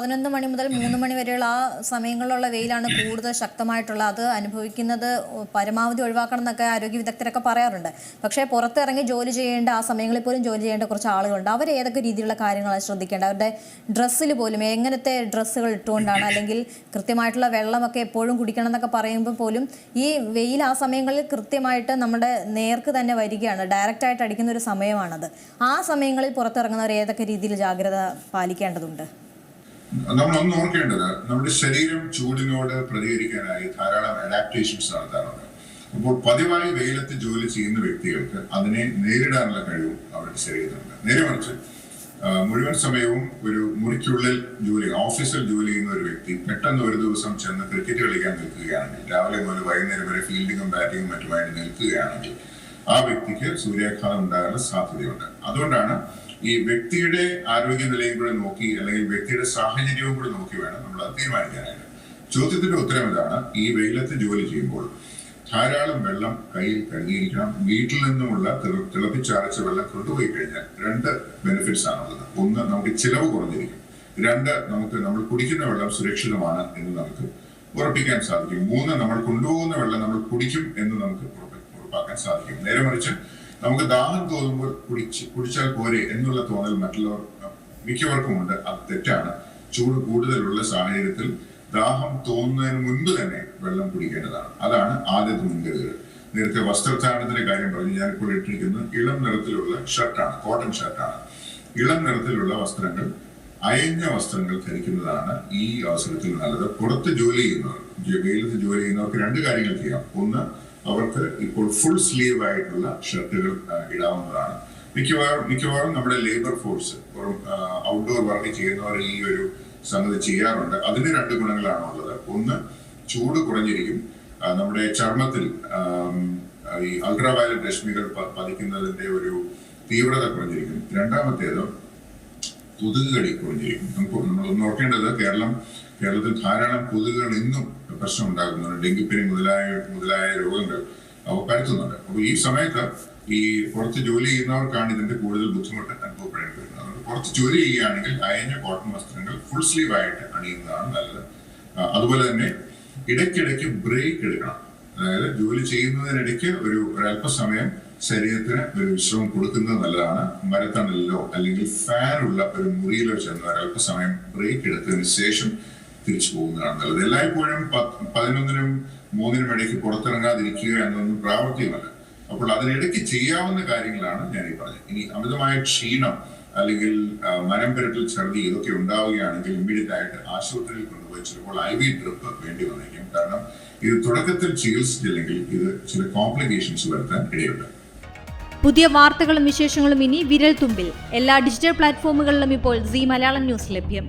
പതിനൊന്ന് മണി മുതൽ മൂന്ന് മണി വരെയുള്ള ആ സമയങ്ങളിലുള്ള വെയിലാണ് കൂടുതൽ ശക്തമായിട്ടുള്ള അത് അനുഭവിക്കുന്നത്. പരമാവധി ഒഴിവാക്കണം എന്നൊക്കെ ആരോഗ്യ വിദഗ്ധരൊക്കെ പറയാറുണ്ട്. പക്ഷേ പുറത്തിറങ്ങി ജോലി ചെയ്യേണ്ട ആ സമയങ്ങളിൽ പോലും ജോലി ചെയ്യേണ്ട കുറച്ച് ആളുകളുണ്ട്. അവർ ഏതൊക്കെ രീതിയിലുള്ള കാര്യങ്ങളാണ് ശ്രദ്ധിക്കേണ്ടത്? അവരുടെ ഡ്രസ്സിൽ പോലും എങ്ങനത്തെ ഡ്രസ്സുകൾ ഇട്ടുകൊണ്ടാണ്? അല്ലെങ്കിൽ കൃത്യമായിട്ടുള്ള വെള്ളമൊക്കെ എപ്പോഴും കുടിക്കണം എന്നൊക്കെ പറയുമ്പോൾ പോലും ഈ വെയിൽ ആ സമയങ്ങളിൽ കൃത്യമായിട്ട് നമ്മുടെ നേർക്ക് തന്നെ വരികയാണ്. ഡയറക്റ്റായിട്ട് അടിക്കുന്ന ഒരു സമയമാണത്. ആ സമയങ്ങളിൽ പുറത്തിറങ്ങുന്നവർ ഏതൊക്കെ രീതിയിൽ ജാഗ്രത പാലിക്കേണ്ടതുണ്ട്? നമ്മൾ ഒന്ന് ഓർക്കേണ്ടത് നമ്മുടെ ശരീരം ചൂടിനോട് പ്രതികരിക്കാനായി ധാരാളം അഡാപ്റ്റേഷൻസ് നടത്താറുണ്ട്. അപ്പോൾ പതിവായി വെയിലത്ത് ജോലി ചെയ്യുന്ന വ്യക്തികൾക്ക് അതിനെ നേരിടാനുള്ള കഴിവും അവരുടെ ശരീരത്തിനുണ്ട്. നേരെ മറിച്ച് മുഴുവൻ സമയവും ഒരു മുറിക്കുള്ളിൽ ജോലി ഓഫീസിൽ ജോലി ചെയ്യുന്ന ഒരു വ്യക്തി പെട്ടെന്ന് ഒരു ദിവസം ചെന്ന് ക്രിക്കറ്റ് കളിക്കാൻ നിൽക്കുകയാണെങ്കിൽ രാവിലെ മുതൽ വൈകുന്നേരം വരെ ഫീൽഡിങ്ങും ബാറ്റിങ്ങും മറ്റുമായിട്ട് നിൽക്കുകയാണെങ്കിൽ ആ വ്യക്തിക്ക് സൂര്യാഘാതം ഉണ്ടാകാനുള്ള സാധ്യതയുണ്ട്. അതുകൊണ്ടാണ് ഈ വ്യക്തിയുടെ ആരോഗ്യ ആരോഗ്യനിലയും കൂടെ നോക്കി അല്ലെങ്കിൽ വ്യക്തിയുടെ സാഹചര്യവും കൂടെ നോക്കി വേണം നമ്മൾ അത് തീരുമാനിക്കാനായിട്ട്. ചോദ്യത്തിന്റെ ഉത്തരം ഇതാണ്. ഈ വെയിലത്ത് ജോലി ചെയ്യുമ്പോൾ ധാരാളം വെള്ളം കയ്യിൽ കഴുകിയിരിക്കണം. വീട്ടിൽ നിന്നുമുള്ള തിള- തിളപ്പിച്ചാറിച്ച വെള്ളം കൊണ്ടുപോയി കഴിഞ്ഞാൽ രണ്ട് ബെനിഫിറ്റ്സ് ആണുള്ളത്. ഒന്ന് നമുക്ക് ചിലവ് കുറഞ്ഞിരിക്കും. രണ്ട് നമുക്ക് നമ്മൾ കുടിക്കുന്ന വെള്ളം സുരക്ഷിതമാണ് എന്ന് നമുക്ക് ഉറപ്പിക്കാൻ സാധിക്കും. മൂന്ന് നമ്മൾ കൊണ്ടുപോകുന്ന വെള്ളം നമ്മൾ കുടിക്കും എന്ന് നമുക്ക് ഉറപ്പാക്കാൻ സാധിക്കും. നേരെ മറിച്ച് നമുക്ക് ദാഹം തോന്നുമ്പോൾ കുടിച്ച് കുടിച്ചാൽ പോരെ എന്നുള്ള തോന്നൽ മറ്റുള്ളവർ മിക്കവർക്കും ഉണ്ട്. അത് തെറ്റാണ്. ചൂട് കൂടുതലുള്ള സാഹചര്യത്തിൽ ദാഹം തോന്നുന്നതിന് മുൻപ് തന്നെ വെള്ളം കുടിക്കേണ്ടതാണ്. അതാണ് ആദ്യത്തെ മുൻകരുതൽ. നേരത്തെ വസ്ത്രധാരണത്തിന്റെ കാര്യം പറഞ്ഞു ഞാനിപ്പോൾ ഇട്ടിരിക്കുന്നത് ഇളം നിറത്തിലുള്ള ഷർട്ടാണ് കോട്ടൺ ഷർട്ടാണ്. ഇളം നിറത്തിലുള്ള വസ്ത്രങ്ങൾ അയഞ്ഞ വസ്ത്രങ്ങൾ ധരിക്കുന്നതാണ് ഈ അവസരത്തിൽ നല്ലത്. പുറത്ത് ജോലി ചെയ്യുന്നവർ വെയിലത്ത് ജോലി ചെയ്യുന്നവർക്ക് രണ്ട് കാര്യങ്ങൾ ചെയ്യാം. ഒന്ന് അവർക്ക് ഇപ്പോൾ ഫുൾ സ്ലീവ് ആയിട്ടുള്ള ഷർട്ടുകൾ ഇടാവുന്നതാണ്. മിക്കവാറും മിക്കവാറും നമ്മുടെ ലേബർ ഫോഴ്സ് ഔട്ട്ഡോർ വർക്ക് ചെയ്യുന്നവർ ഈ ഒരു സംഗതി ചെയ്യാറുണ്ട്. അതിന് രണ്ട് ഗുണങ്ങളാണ് ഉള്ളത്. ഒന്ന് ചൂട് കുറഞ്ഞിരിക്കും. നമ്മുടെ ചർമ്മത്തിൽ ഈ അൾട്രാവയലറ്റ് രശ്മികൾ പതിക്കുന്നതിന്റെ ഒരു തീവ്രത കുറഞ്ഞിരിക്കും. രണ്ടാമത്തേത് കൊതുകുകടി കുറഞ്ഞിരിക്കും. നമുക്ക് നമ്മൾ ഓർക്കേണ്ടത് കേരളം കേരളത്തിൽ ധാരാളം കൊതുകുകൾ ഇന്നും പ്രശ്നം ഉണ്ടാക്കുന്നുണ്ട് ഡെങ്കിപ്പനി മുതലായ മുതലായ രോഗങ്ങൾ പരത്തുന്നുണ്ട്. അപ്പോൾ ഈ സമയത്ത് ഈ പുറത്ത് ജോലി ചെയ്യുന്നവർക്കാണ് ഇതിന്റെ കൂടുതൽ ബുദ്ധിമുട്ട് അനുഭവപ്പെടേണ്ടി വരുന്നത് അതുകൊണ്ട് പുറത്ത് ജോലി ചെയ്യുകയാണെങ്കിൽ അയഞ്ഞ കോട്ടൺ വസ്ത്രങ്ങൾ ഫുൾ സ്ലീവ് ആയിട്ട് അണിയുന്നതാണ് നല്ലത്. അതുപോലെ തന്നെ ഇടയ്ക്കിടയ്ക്ക് ബ്രേക്ക് എടുക്കണം. അതായത് ജോലി ചെയ്യുന്നതിനിടയ്ക്ക് ഒരു ഒരല്പസമയം ശരീരത്തിന് ഒരു വിശ്രമം കൊടുക്കുന്നത് നല്ലതാണ്. മരത്തണലിലോ അല്ലെങ്കിൽ ഫാൻ ഉള്ള ഒരു മുറിയിലോ ചെന്ന് ഒരല്പസമയം ബ്രേക്ക് എടുത്തതിന് ശേഷം തിരിച്ചു പോകുന്നതാണ് നല്ലത് എല്ലായ്പ്പോഴും പതിനൊന്നിനും മൂന്നിനും ഇടയ്ക്ക് പുറത്തിറങ്ങാതിരിക്കുക എന്നൊന്നും പ്രാവർത്തികമല്ല. അപ്പോൾ അതിനിടയ്ക്ക് ചെയ്യാവുന്ന കാര്യങ്ങളാണ് ഞാൻ ഈ പറഞ്ഞത്. ഇനി അമിതമായ ക്ഷീണം അല്ലെങ്കിൽ മരം പുരട്ടൽ ഛർദി ഇതൊക്കെ ഉണ്ടാവുകയാണെങ്കിൽ ഇമ്മീഡിയറ്റ് ആയിട്ട് ആശുപത്രിയിൽ കൊണ്ടുപോയി ചിലപ്പോൾ ഐ വി ഡ്രിപ്പ് വേണ്ടി വന്നേക്കും. കാരണം ഇത് തുടക്കത്തിൽ ചികിത്സിച്ചില്ലെങ്കിൽ ഇത് ചില കോംപ്ലിക്കേഷൻസ് വരുത്താൻ ഇടയുണ്ട്. പുതിയ വാർത്തകളും വിശേഷങ്ങളും ഇനി വിരൽ തുമ്പിൽ എല്ലാ ഡിജിറ്റൽ പ്ലാറ്റ്ഫോമുകളിലും ഇപ്പോൾ സി മലയാളം ന്യൂസ് ലഭ്യം.